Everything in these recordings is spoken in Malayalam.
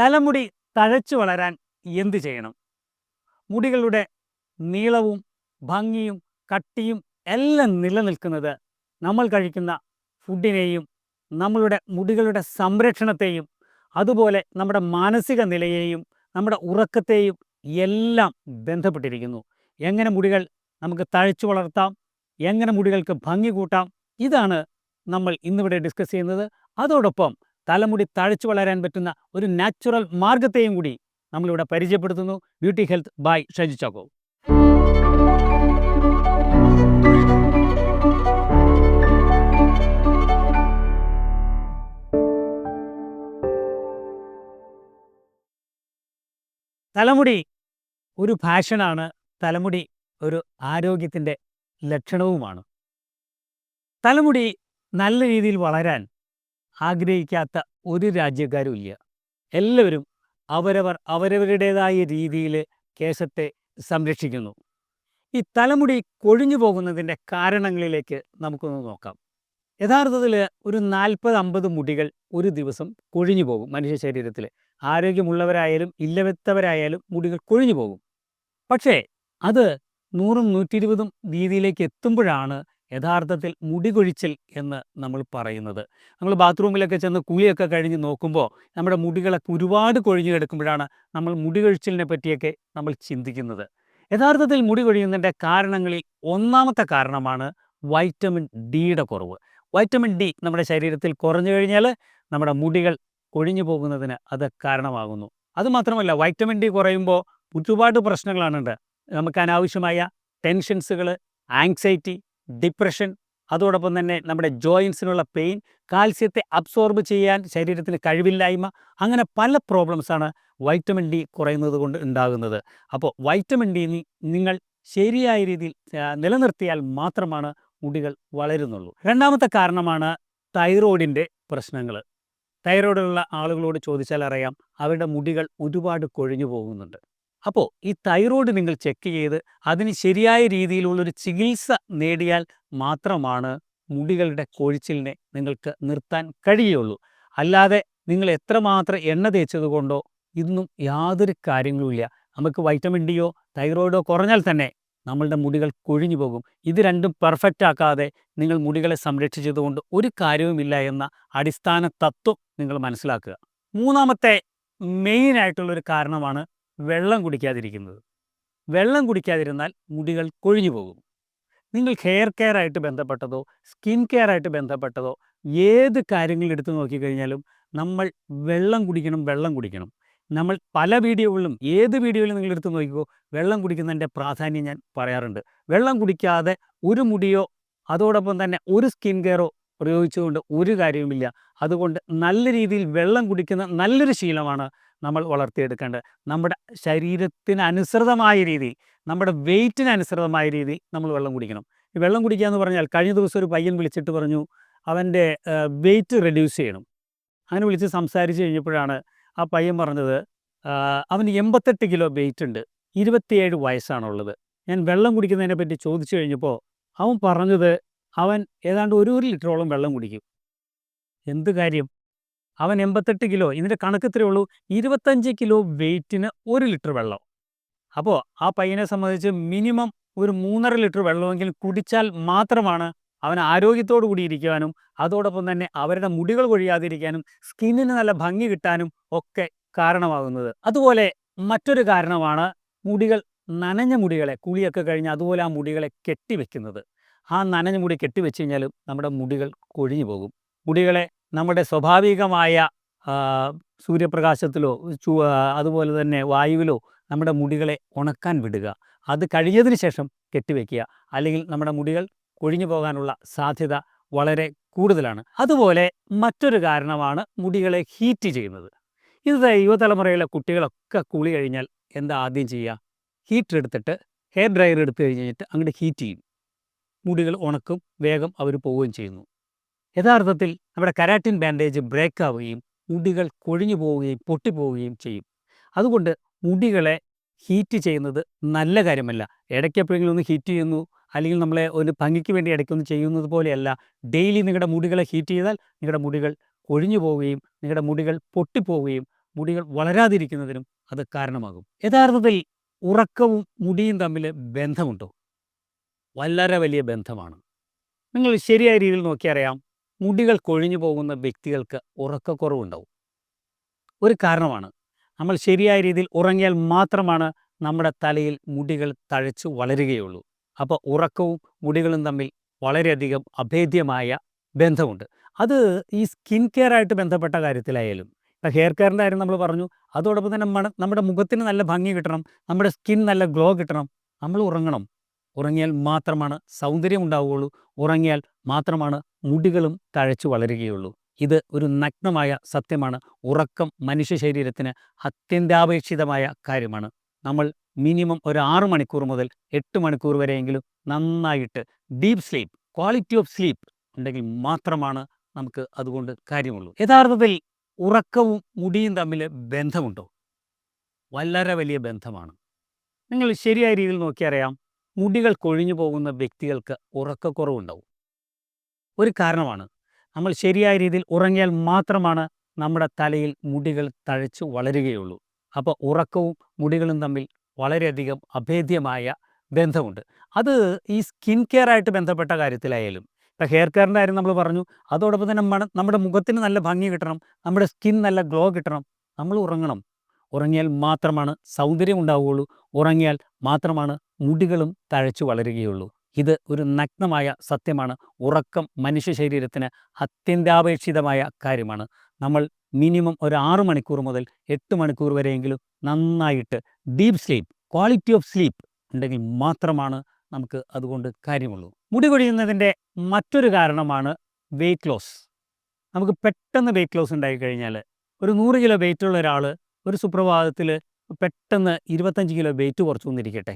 തലമുടി തഴച്ചു വളരാൻ എന്തു ചെയ്യണം? മുടികളുടെ നീളവും ഭംഗിയും കട്ടിയും എല്ലാം നിലനിൽക്കുന്നത് നമ്മൾ കഴിക്കുന്ന ഫുഡിനെയും നമ്മളുടെ മുടികളുടെ സംരക്ഷണത്തെയും അതുപോലെ നമ്മുടെ മാനസിക നിലയെയും നമ്മുടെ ഉറക്കത്തെയും എല്ലാം ബന്ധപ്പെട്ടിരിക്കുന്നു. എങ്ങനെ മുടികൾ നമുക്ക് തഴച്ചു വളർത്താം? എങ്ങനെ മുടികൾക്ക് ഭംഗി കൂട്ടാം? ഇതാണ് നമ്മൾ ഇന്നിവിടെ ഡിസ്കസ് ചെയ്യുന്നത്. അതോടൊപ്പം തലമുടി തഴച്ചു വളരാൻ പറ്റുന്ന ഒരു നാച്ചുറൽ മാർഗത്തെയും കൂടി നമ്മളിവിടെ പരിചയപ്പെടുത്തുന്നു. Beauty health by Shaji Chacko. തലമുടി ഒരു ഫാഷനാണ്. തലമുടി ഒരു ആരോഗ്യത്തിന്റെ ലക്ഷണവുമാണ്. തലമുടി നല്ല രീതിയിൽ വളരാൻ ആഗ്രഹിക്കാത്ത ഒരു രാജ്യക്കാരും ഇല്ല. എല്ലാവരും അവരവർ അവരവരുടേതായ രീതിയിൽ കേശത്തെ സംരക്ഷിക്കുന്നു. ഈ തലമുടി കൊഴിഞ്ഞു പോകുന്നതിന്റെ കാരണങ്ങളിലേക്ക് നമുക്കൊന്ന് നോക്കാം. യഥാർത്ഥത്തിൽ ഒരു നാൽപ്പത് അമ്പത് മുടികൾ ഒരു ദിവസം കൊഴിഞ്ഞു പോകും മനുഷ്യ ശരീരത്തിൽ. ആരോഗ്യമുള്ളവരായാലും ഇല്ലവത്തവരായാലും മുടികൾ കൊഴിഞ്ഞു പോകും. പക്ഷേ അത് നൂറും നൂറ്റി ഇരുപതും രീതിയിലേക്ക് എത്തുമ്പോഴാണ് യഥാർത്ഥത്തിൽ മുടി കൊഴിച്ചിൽ എന്ന് നമ്മൾ പറയുന്നത്. നമ്മൾ ബാത്റൂമിലൊക്കെ ചെന്ന് കുളിയൊക്കെ കഴിഞ്ഞ് നോക്കുമ്പോൾ നമ്മുടെ മുടികളൊക്കെ ഒരുപാട് കൊഴിഞ്ഞു കിടക്കുമ്പോഴാണ് നമ്മൾ മുടി കൊഴിച്ചിലിനെ പറ്റിയൊക്കെ നമ്മൾ ചിന്തിക്കുന്നത്. യഥാർത്ഥത്തിൽ മുടി കൊഴിയുന്നതിന്റെ കാരണങ്ങളിൽ ഒന്നാമത്തെ കാരണമാണ് വൈറ്റമിൻ ഡിയുടെ കുറവ്. വൈറ്റമിൻ ഡി നമ്മുടെ ശരീരത്തിൽ കുറഞ്ഞു കഴിഞ്ഞാൽ നമ്മുടെ മുടികൾ കൊഴിഞ്ഞു പോകുന്നതിന് അത് കാരണമാകുന്നു. അതുമാത്രമല്ല വൈറ്റമിൻ ഡി കുറയുമ്പോൾ ഒരുപാട് പ്രശ്നങ്ങളാണുണ്ട് നമുക്ക് അനാവശ്യമായ ടെൻഷൻസുകൾ ആങ്സൈറ്റി ഡിപ്രഷൻ അതോടൊപ്പം തന്നെ നമ്മുടെ ജോയിൻസിനുള്ള പെയിൻ കാൽസ്യത്തെ അബ്സോർബ് ചെയ്യാൻ ശരീരത്തിന് കഴിവില്ലായ്മ അങ്ങനെ പല പ്രോബ്ലംസാണ് വൈറ്റമിൻ ഡി കുറയുന്നത് കൊണ്ട് ഉണ്ടാകുന്നത്. അപ്പോൾ വൈറ്റമിൻ ഡി നിങ്ങൾ ശരിയായ രീതിയിൽ നിലനിർത്തിയാൽ മാത്രമാണ് മുടികൾ വളരുന്നുള്ളൂ. രണ്ടാമത്തെ കാരണമാണ് തൈറോയിഡിന്റെ പ്രശ്നങ്ങൾ. തൈറോയിഡുള്ള ആളുകളോട് ചോദിച്ചാൽ അറിയാം അവരുടെ മുടികൾ ഒരുപാട് കൊഴിഞ്ഞു പോകുന്നുണ്ട്. അപ്പോൾ ഈ തൈറോയ്ഡ് നിങ്ങൾ ചെക്ക് ചെയ്ത് അതിന് ശരിയായ രീതിയിലുള്ളൊരു ചികിത്സ നേടിയാൽ മാത്രമാണ് മുടികളുടെ കൊഴിച്ചിലിനെ നിങ്ങൾക്ക് നിർത്താൻ കഴിയുള്ളൂ. അല്ലാതെ നിങ്ങൾ എത്രമാത്രം എണ്ണ തേച്ചത് കൊണ്ടോ ഇന്നും യാതൊരു കാര്യങ്ങളുമില്ല നമുക്ക് വൈറ്റമിൻ ഡിയോ തൈറോയിഡോ കുറഞ്ഞാൽ തന്നെ നമ്മളുടെ മുടികൾ കൊഴിഞ്ഞു പോകും. ഇത് രണ്ടും പെർഫെക്റ്റ് ആക്കാതെ നിങ്ങൾ മുടികളെ സംരക്ഷിച്ചതുകൊണ്ട് ഒരു കാര്യവുമില്ല എന്ന അടിസ്ഥാന തത്വം നിങ്ങൾ മനസ്സിലാക്കുക. മൂന്നാമത്തെ മെയിൻ ആയിട്ടുള്ളൊരു കാരണമാണ് വെള്ളം കുടിക്കാതിരിക്കുന്നത്. വെള്ളം കുടിക്കാതിരുന്നാൽ മുടികൾ കൊഴിഞ്ഞു പോകും. നിങ്ങൾ ഹെയർ കെയർ ആയിട്ട് ബന്ധപ്പെട്ടതോ സ്കിൻ കെയർ ആയിട്ട് ബന്ധപ്പെട്ടതോ ഏത് കാര്യങ്ങൾ എടുത്തു നോക്കിക്കഴിഞ്ഞാലും നമ്മൾ വെള്ളം കുടിക്കണം വെള്ളം കുടിക്കണം. നമ്മൾ പല വീഡിയോകളിലും ഏത് വീഡിയോയിലും നിങ്ങൾ എടുത്തു നോക്കിക്കോ വെള്ളം കുടിക്കുന്നതിന്റെ പ്രാധാന്യം ഞാൻ പറയാറുണ്ട്. വെള്ളം കുടിക്കാതെ ഒരു മുടിയോ അതോടൊപ്പം തന്നെ ഒരു സ്കിൻ കെയറോ പ്രയോഗിച്ചുകൊണ്ട് ഒരു കാര്യവുമില്ല. അതുകൊണ്ട് നല്ല രീതിയിൽ വെള്ളം കുടിക്കുന്ന നല്ലൊരു ശീലമാണ് നമ്മൾ വളർത്തിയെടുക്കേണ്ടത്. നമ്മുടെ ശരീരത്തിനനുസൃതമായ രീതി നമ്മുടെ വെയിറ്റിനനുസൃതമായ രീതി നമ്മൾ വെള്ളം കുടിക്കണം. ഈ വെള്ളം കുടിക്കുക എന്ന് പറഞ്ഞാൽ കഴിഞ്ഞ ദിവസം ഒരു പയ്യൻ വിളിച്ചിട്ട് പറഞ്ഞു അവന്റെ വെയിറ്റ് റെഡ്യൂസ് ചെയ്യണം. അങ്ങനെ വിളിച്ച് സംസാരിച്ച് കഴിഞ്ഞപ്പോഴാണ് ആ പയ്യൻ പറഞ്ഞത് അവന് എൺപത്തെട്ട് കിലോ വെയിറ്റ് ഉണ്ട്. ഇരുപത്തിയേഴ് വയസ്സാണുള്ളത്. ഞാൻ വെള്ളം കുടിക്കുന്നതിനെ പറ്റി ചോദിച്ചു കഴിഞ്ഞപ്പോൾ അവൻ പറഞ്ഞത് അവൻ ഏതാണ്ട് ഒരു ഒരു ലിറ്ററോളം വെള്ളം കുടിക്കും. എന്ത് കാര്യം? അവൻ എൺപത്തെട്ട് കിലോ ഇതിന്റെ കണക്ക് ഇത്രയേ ഉള്ളൂ. ഇരുപത്തഞ്ച് കിലോ വെയിറ്റിന് ഒരു ലിറ്റർ വെള്ളം. അപ്പോൾ ആ പയ്യനെ സംബന്ധിച്ച് മിനിമം ഒരു മൂന്നര ലിറ്റർ വെള്ളമെങ്കിലും കുടിച്ചാൽ മാത്രമാണ് അവൻ ആരോഗ്യത്തോടു കൂടി ഇരിക്കുവാനും അതോടൊപ്പം തന്നെ അവരുടെ മുടികൾ കൊഴിയാതിരിക്കാനും സ്കിന്നിന് നല്ല ഭംഗി കിട്ടാനും ഒക്കെ കാരണമാകുന്നത്. അതുപോലെ മറ്റൊരു കാരണമാണ് മുടികൾ നനഞ്ഞ മുടികളെ കുളിയൊക്കെ കഴിഞ്ഞ് അതുപോലെ ആ മുടികളെ കെട്ടിവെക്കുന്നത്. ആ നനഞ്ഞ മുടി കെട്ടിവെച്ച് കഴിഞ്ഞാലും നമ്മുടെ മുടികൾ കൊഴിഞ്ഞു പോകും. മുടികളെ നമ്മുടെ സ്വാഭാവികമായ സൂര്യപ്രകാശത്തിലോ അതുപോലെ തന്നെ വായുവിലോ നമ്മുടെ മുടികളെ ഉണക്കാൻ വിടുക. അത് കഴിഞ്ഞതിന് ശേഷം കെട്ടിവെക്കുക. അല്ലെങ്കിൽ നമ്മുടെ മുടികൾ കൊഴിഞ്ഞു പോകാനുള്ള സാധ്യത വളരെ കൂടുതലാണ്. അതുപോലെ മറ്റൊരു കാരണമാണ് മുടികളെ ഹീറ്റ് ചെയ്യുന്നത്. ഇത് യുവതലമുറയിലെ കുട്ടികളൊക്കെ കുളി കഴിഞ്ഞാൽ എന്താ ആദ്യം ചെയ്യുക? ഹീറ്റർ എടുത്തിട്ട് ഹെയർ ഡ്രയർ എടുത്തു കഴിഞ്ഞിട്ട് അങ്ങോട്ട് ഹീറ്റ് ചെയ്യും. മുടികൾ ഉണക്കും വേഗം അവർ പോവുകയും ചെയ്യുന്നു. യഥാർത്ഥത്തിൽ നമ്മുടെ കരാറ്റിൻ ബാൻഡേജ് ബ്രേക്ക് ആവുകയും മുടികൾ കൊഴിഞ്ഞു പോവുകയും പൊട്ടിപ്പോവുകയും ചെയ്യും. അതുകൊണ്ട് മുടികളെ ഹീറ്റ് ചെയ്യുന്നത് നല്ല കാര്യമല്ല. ഇടയ്ക്ക് എപ്പോഴെങ്കിലും ഒന്ന് ഹീറ്റ് ചെയ്യുന്നു അല്ലെങ്കിൽ നമ്മളെ ഒരു ഭംഗിക്ക് വേണ്ടി ഇടയ്ക്കൊന്ന് ചെയ്യുന്നത് പോലെയല്ല. ഡെയിലി നിങ്ങളുടെ മുടികളെ ഹീറ്റ് ചെയ്താൽ നിങ്ങളുടെ മുടികൾ കൊഴിഞ്ഞു പോവുകയും നിങ്ങളുടെ മുടികൾ പൊട്ടിപ്പോവുകയും മുടികൾ വളരാതിരിക്കുന്നതിനും അത് കാരണമാകും. യഥാർത്ഥത്തിൽ ഉറക്കവും മുടിയും തമ്മിൽ ബന്ധമുണ്ടോ? വളരെ വലിയ ബന്ധമാണ്. നിങ്ങൾ ശരിയായ രീതിയിൽ നോക്കിയറിയാം. മുടികൾ കൊഴിഞ്ഞു പോകുന്ന വ്യക്തികൾക്ക് ഉറക്കക്കുറവുണ്ടാവും. ഒരു കാരണമാണ്. നമ്മൾ ശരിയായ രീതിയിൽ ഉറങ്ങിയാൽ മാത്രമാണ് നമ്മുടെ തലയിൽ മുടികൾ തഴച്ചു വളരുകയുള്ളൂ. അപ്പോൾ ഉറക്കവും മുടികളും തമ്മിൽ വളരെയധികം അഭേദ്യമായ ബന്ധമുണ്ട്. അത് ഈ സ്കിൻ കെയർ ആയിട്ട് ബന്ധപ്പെട്ട കാര്യത്തിലായാലും ഇപ്പം ഹെയർ കെയറിന്റെ കാര്യം നമ്മൾ പറഞ്ഞു അതോടൊപ്പം തന്നെ നമ്മുടെ മുഖത്തിന് നല്ല ഭംഗി കിട്ടണം നമ്മുടെ സ്കിൻ നല്ല ഗ്ലോ കിട്ടണം നമ്മൾ ഉറങ്ങണം. ഉറങ്ങിയാൽ മാത്രമാണ് സൗന്ദര്യം ഉണ്ടാവുകയുള്ളൂ. ഉറങ്ങിയാൽ മാത്രമാണ് മുടികളും തഴച്ചു വളരുകയുള്ളൂ. ഇത് ഒരു നഗ്നമായ സത്യമാണ്. ഉറക്കം മനുഷ്യ ശരീരത്തിന് അത്യന്താപേക്ഷിതമായ കാര്യമാണ്. നമ്മൾ മിനിമം ഒരു ആറ് മണിക്കൂർ മുതൽ എട്ട് മണിക്കൂർ വരെയെങ്കിലും നന്നായിട്ട് deep sleep quality of sleep ഉണ്ടെങ്കിൽ മാത്രമാണ് നമുക്ക് അതുകൊണ്ട് കാര്യമുള്ളൂ. യഥാർത്ഥത്തിൽ ഉറക്കവും മുടിയും തമ്മിൽ ബന്ധമുണ്ടോ? വളരെ വലിയ ബന്ധമാണ്. നിങ്ങൾ ശരിയായ രീതിയിൽ നോക്കിയറിയാം മുടികൾ കൊഴിഞ്ഞു പോകുന്ന വ്യക്തികൾക്ക് ഉറക്കക്കുറവുണ്ടാവും. ഒരു കാരണമാണ്. നമ്മൾ ശരിയായ രീതിയിൽ ഉറങ്ങിയാൽ മാത്രമാണ് നമ്മുടെ തലയിൽ മുടികൾ തഴച്ച് വളരുകയുള്ളൂ. അപ്പോൾ ഉറക്കവും മുടികളും തമ്മിൽ വളരെയധികം അഭേദ്യമായ ബന്ധമുണ്ട്. അത് ഈ സ്കിൻ കെയർ ആയിട്ട് ബന്ധപ്പെട്ട കാര്യത്തിലായാലും ഇപ്പം ഹെയർ കെയറിന്റെ കാര്യം നമ്മൾ പറഞ്ഞു അതോടൊപ്പം തന്നെ നമ്മുടെ നമ്മുടെ മുഖത്തിന് നല്ല ഭംഗി കിട്ടണം നമ്മുടെ സ്കിൻ നല്ല ഗ്ലോ കിട്ടണം. നമ്മൾ ഉറങ്ങണം. ഉറങ്ങിയാൽ മാത്രമാണ് സൗന്ദര്യം ഉണ്ടാവുകയുള്ളൂ. ഉറങ്ങിയാൽ മാത്രമാണ് മുടികളും തഴച്ചു വളരുകയുള്ളൂ. ഇത് ഒരു നഗ്നമായ സത്യമാണ്. ഉറക്കം മനുഷ്യ ശരീരത്തിന് അത്യന്താപേക്ഷിതമായ കാര്യമാണ്. നമ്മൾ മിനിമം ഒരു ആറ് മണിക്കൂർ മുതൽ എട്ട് മണിക്കൂർ വരെയെങ്കിലും നന്നായിട്ട് deep sleep quality of sleep ഉണ്ടെങ്കിൽ മാത്രമാണ് നമുക്ക് അതുകൊണ്ട് കാര്യമുള്ളൂ. മുടി കൊഴിയുന്നതിന്റെ മറ്റൊരു കാരണമാണ് വെയിറ്റ് ലോസ് നമുക്ക് പെട്ടെന്ന് വെയിറ്റ് ലോസ് ഉണ്ടായിക്കഴിഞ്ഞാൽ ഒരു നൂറ് കിലോ വെയിറ്റുള്ള ഒരാൾ ഒരു സുപ്രഭാതത്തിൽ പെട്ടെന്ന് ഇരുപത്തഞ്ച് കിലോ വെയിറ്റ് കുറച്ചു വന്നിരിക്കട്ടെ.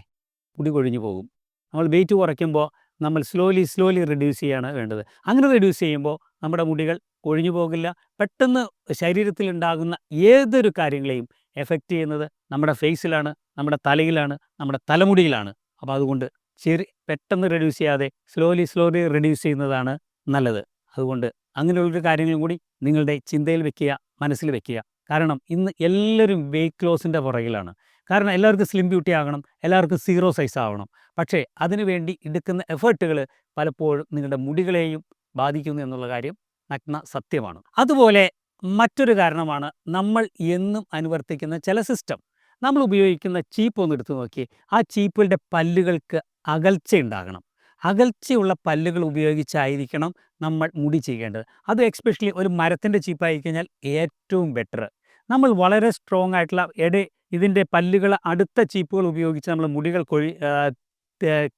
മുടി കൊഴിഞ്ഞു പോകും. നമ്മൾ വെയിറ്റ് കുറയ്ക്കുമ്പോൾ നമ്മൾ സ്ലോലി സ്ലോലി റിഡ്യൂസ് ചെയ്യാണ് വേണ്ടത്. അങ്ങനെ റിഡ്യൂസ് ചെയ്യുമ്പോൾ നമ്മുടെ മുടികൾ കൊഴിഞ്ഞു പോകില്ല. പെട്ടെന്ന് ശരീരത്തിൽ ഉണ്ടാകുന്ന ഏതൊരു കാര്യങ്ങളെയും എഫക്റ്റ് ചെയ്യുന്നത് നമ്മുടെ ഫേസിലാണ് നമ്മുടെ തലയിലാണ് നമ്മുടെ തലമുടിയിലാണ്. അപ്പോൾ അതുകൊണ്ട് ചെറി പെട്ടെന്ന് റെഡ്യൂസ് ചെയ്യാതെ സ്ലോലി സ്ലോലി റെഡ്യൂസ് ചെയ്യുന്നതാണ് നല്ലത്. അതുകൊണ്ട് അങ്ങനെയുള്ളൊരു കാര്യങ്ങളും കൂടി നിങ്ങളുടെ ചിന്തയിൽ വെക്കുക മനസ്സിൽ വെക്കുക. കാരണം ഇന്ന് എല്ലാവരും വെയിറ്റ് ലോസിന്റെ പുറകിലാണ്. കാരണം എല്ലാവർക്കും സ്ലിം ബ്യൂട്ടി ആകണം എല്ലാവർക്കും സീറോ സൈസ് ആവണം. പക്ഷേ അതിനുവേണ്ടി എടുക്കുന്ന എഫേർട്ടുകൾ പലപ്പോഴും നിങ്ങളുടെ മുടികളെയും ബാധിക്കുന്നു എന്നുള്ള കാര്യം നഗ്ന സത്യമാണ്. അതുപോലെ മറ്റൊരു കാരണമാണ് നമ്മൾ എന്നും അനുവർത്തിക്കുന്ന ചില സിസ്റ്റം നമ്മൾ ഉപയോഗിക്കുന്ന ചീപ്പ് ഒന്ന് എടുത്തു നോക്കി. ആ ചീപ്പുകളുടെ പല്ലുകൾക്ക് അകൽച്ച ഉണ്ടാകണം. അകൽച്ചയുള്ള പല്ലുകൾ ഉപയോഗിച്ചായിരിക്കണം നമ്മൾ മുടി ചെയ്യേണ്ടത്. അത് എക്സ്പെഷ്യലി ഒരു മരത്തിന്റെ ചീപ്പായി കഴിഞ്ഞാൽ ഏറ്റവും ബെറ്റർ നമ്മൾ വളരെ സ്ട്രോങ് ആയിട്ടുള്ള എടെ ഇതിന്റെ പല്ലുകൾ അടുത്ത ചീപ്പുകൾ ഉപയോഗിച്ച് നമ്മൾ മുടികൾ കൊഴി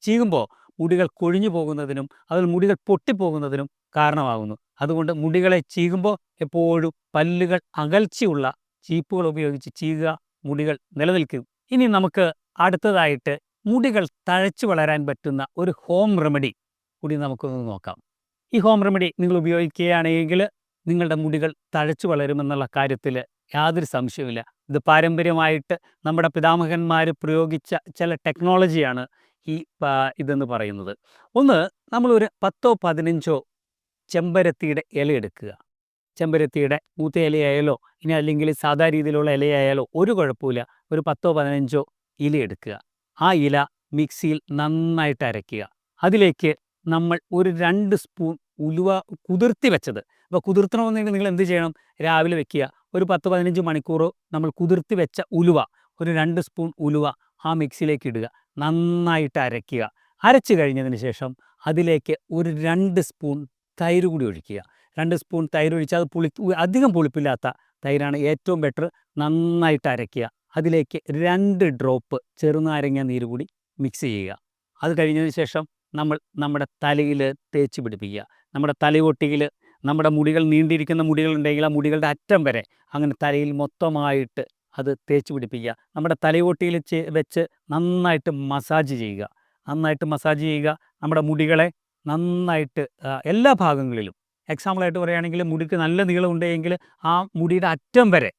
ചീകുമ്പോൾ മുടികൾ കൊഴിഞ്ഞു പോകുന്നതിനും അതിൽ മുടികൾ പൊട്ടിപ്പോകുന്നതിനും കാരണമാകുന്നു. അതുകൊണ്ട് മുടികളെ ചീകുമ്പോൾ എപ്പോഴും പല്ലുകൾ അകൽച്ചയുള്ള ചീപ്പുകൾ ഉപയോഗിച്ച് ചീകുക മുടികൾ നിലനിൽക്കും. ഇനി നമുക്ക് അടുത്തതായിട്ട് മുടികൾ തഴച്ചു വളരാൻ പറ്റുന്ന ഒരു ഹോം റെമഡി കൂടി നമുക്കൊന്ന് നോക്കാം. ഈ ഹോം റെമഡി നിങ്ങൾ ഉപയോഗിക്കുകയാണെങ്കിൽ നിങ്ങളുടെ മുടികൾ തഴച്ചു വളരുമെന്നുള്ള കാര്യത്തിൽ യാതൊരു സംശയവുമില്ല. ഇത് പാരമ്പര്യമായിട്ട് നമ്മുടെ പിതാമഹന്മാർ പ്രയോഗിച്ച ചില ടെക്നോളജിയാണ് ഈ ഇതെന്ന് പറയുന്നത്. ഒന്ന് നമ്മളൊരു പത്തോ പതിനഞ്ചോ ചെമ്പരത്തിയുടെ ഇല എടുക്കുക. ചെമ്പരത്തിയുടെ മൂത്ത ഇലയായാലോ ഇനി അല്ലെങ്കിൽ സാധാ രീതിയിലുള്ള ഇലയായാലോ ഒരു കുഴപ്പമില്ല ഒരു പത്തോ പതിനഞ്ചോ ഇല എടുക്കുക. ആ ഇല മിക്സിയിൽ നന്നായിട്ട് അരയ്ക്കുക അതിലേക്ക് നമ്മൾ ഒരു രണ്ട് സ്പൂൺ ഉലുവ കുതിർത്തി വെച്ചത്. അപ്പോൾ കുതിർത്തണമെന്നുണ്ടെങ്കിൽ നിങ്ങൾ എന്ത് ചെയ്യണം? രാവിലെ വെക്കുക. ഒരു പത്ത് പതിനഞ്ച് മണിക്കൂർ നമ്മൾ കുതിർത്തി വെച്ച ഉലുവ ഒരു രണ്ട് സ്പൂൺ ഉലുവ ആ മിക്സിയിലേക്ക് ഇടുക. നന്നായിട്ട് അരയ്ക്കുക അരച്ചു കഴിഞ്ഞതിന് ശേഷം അതിലേക്ക് ഒരു രണ്ട് സ്പൂൺ തൈര് കൂടി ഒഴിക്കുക. രണ്ട് സ്പൂൺ തൈര് ഒഴിച്ചാൽ അത് പുളി അധികം പുളിപ്പില്ലാത്ത തൈരാണ്. ഏറ്റവും ബെറ്റർ നന്നായിട്ട് അരയ്ക്കുക അതിലേക്ക് രണ്ട് ഡ്രോപ്പ് ചെറുനാരങ്ങ നീര് കൂടി മിക്സ് ചെയ്യുക. അത് കഴിഞ്ഞതിന് ശേഷം നമ്മൾ നമ്മുടെ തലയിൽ തേച്ച് പിടിപ്പിക്കുക. നമ്മുടെ തലയൊട്ടിയിൽ നമ്മുടെ മുടികൾ നീണ്ടിരിക്കുന്ന മുടികളുണ്ടെങ്കിൽ ആ മുടികളുടെ അറ്റം വരെ അങ്ങനെ തലയിൽ മൊത്തമായിട്ട് അത് തേച്ച് പിടിപ്പിക്കുക. നമ്മുടെ തലയോട്ടിയിൽ വെച്ച് നന്നായിട്ട് മസാജ് ചെയ്യുക. നന്നായിട്ട് മസാജ് ചെയ്യുക. നമ്മുടെ മുടികളെ നന്നായിട്ട് എല്ലാ ഭാഗങ്ങളിലും. എക്സാമ്പിളായിട്ട് പറയുകയാണെങ്കിൽ മുടിക്ക് നല്ല നീളം ഉണ്ടെങ്കിൽ ആ മുടിയുടെ അറ്റം വരെ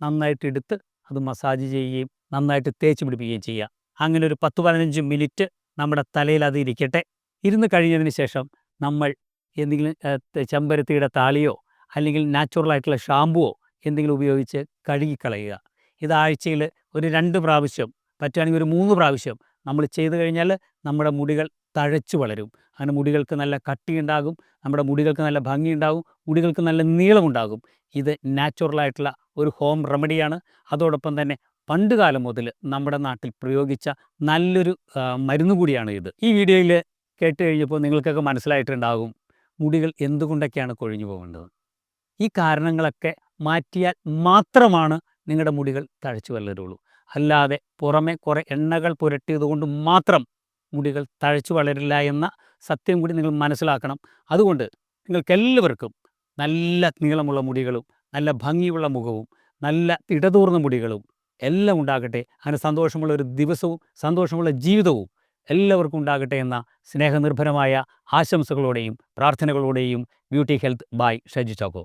നന്നായിട്ട് എടുത്ത് അത് മസാജ് ചെയ്യുകയും നന്നായിട്ട് തേച്ച് പിടിപ്പിക്കുകയും ചെയ്യുക. അങ്ങനെ ഒരു പത്ത് പതിനഞ്ച് മിനിറ്റ് നമ്മുടെ തലയിൽ അത് ഇരിക്കട്ടെ. ഇരുന്ന് കഴിഞ്ഞതിന് ശേഷം നമ്മൾ എന്തെങ്കിലും ചെമ്പരത്തിയുടെ താളിയോ അല്ലെങ്കിൽ നാച്ചുറൽ ആയിട്ടുള്ള ഷാമ്പുവോ എന്തെങ്കിലും ഉപയോഗിച്ച് കഴുകിക്കളയുക. ഇത് ആഴ്ചയിൽ ഒരു രണ്ട് പ്രാവശ്യം പറ്റുകയാണെങ്കിൽ ഒരു മൂന്ന് പ്രാവശ്യം നമ്മൾ ചെയ്തു കഴിഞ്ഞാൽ നമ്മുടെ മുടികൾ തഴച്ചു വളരും. അങ്ങനെ മുടികൾക്ക് നല്ല കട്ടിയുണ്ടാകും നമ്മുടെ മുടികൾക്ക് നല്ല ഭംഗിയുണ്ടാകും മുടികൾക്ക് നല്ല നീളമുണ്ടാകും. ഇത് നാച്ചുറലായിട്ടുള്ള ഒരു ഹോം റെമഡിയാണ് അതോടൊപ്പം തന്നെ പണ്ട് കാലം മുതൽ നമ്മുടെ നാട്ടിൽ പ്രയോഗിച്ച നല്ലൊരു മരുന്നുകൂടിയാണ് മരുന്ന് കൂടിയാണ് ഇത്. ഈ വീഡിയോയിൽ കേട്ട് കഴിഞ്ഞപ്പോൾ നിങ്ങൾക്കൊക്കെ മനസ്സിലായിട്ടുണ്ടാകും. മുടികൾ എന്തുകൊണ്ടൊക്കെയാണ് കൊഴിഞ്ഞു പോകേണ്ടത്? ഈ കാരണങ്ങളൊക്കെ മാറ്റിയാൽ മാത്രമാണ് നിങ്ങളുടെ മുടികൾ തഴച്ചു വളരുള്ളൂ. അല്ലാതെ പുറമെ കുറേ എണ്ണകൾ പുരട്ടിയത് കൊണ്ട് മാത്രം മുടികൾ തഴച്ചു വളരില്ല എന്ന സത്യം കൂടി നിങ്ങൾ മനസ്സിലാക്കണം. അതുകൊണ്ട് നിങ്ങൾക്കെല്ലാവർക്കും നല്ല നീളമുള്ള മുടികളും നല്ല ഭംഗിയുള്ള മുഖവും നല്ല ഇടതൂർന്ന മുടികളും എല്ലാം ഉണ്ടാകട്ടെ. അങ്ങനെ സന്തോഷമുള്ള ഒരു ദിവസവും സന്തോഷമുള്ള ജീവിതവും എല്ലാവർക്കും ഉണ്ടാകട്ടെ എന്ന സ്നേഹനിർഭരമായ ആശംസകളോടെയും പ്രാർത്ഥനകളോടെയും beauty health by Shaji Chacko.